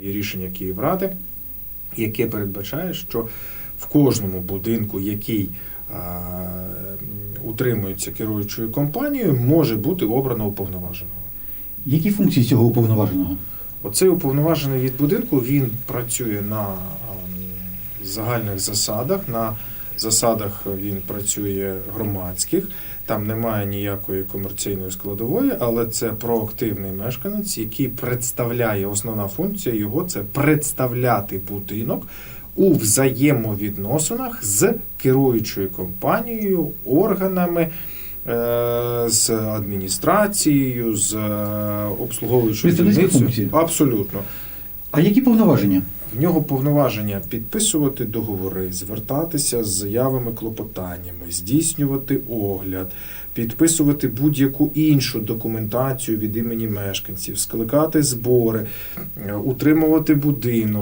Є рішення Київради, яке передбачає, що в кожному будинку, який утримується керуючою компанією, може бути обрано уповноваженого. Які функції цього уповноваженого? Оцей уповноважений від будинку він працює на ем, загальних засадах. На засадах він працює громадських, там немає ніякої комерційної складової, але це проактивний мешканець, який представляє основна функція його це представляти будинок у взаємовідносинах з керуючою компанією, органами. е, З адміністрацією, з е, обслуговуючою дільницею. Абсолютно. А які повноваження? В нього повноваження підписувати договори, звертатися з заявами клопотаннями, здійснювати огляд, підписувати будь-яку іншу документацію від імені мешканців, скликати збори, е, утримувати будинок,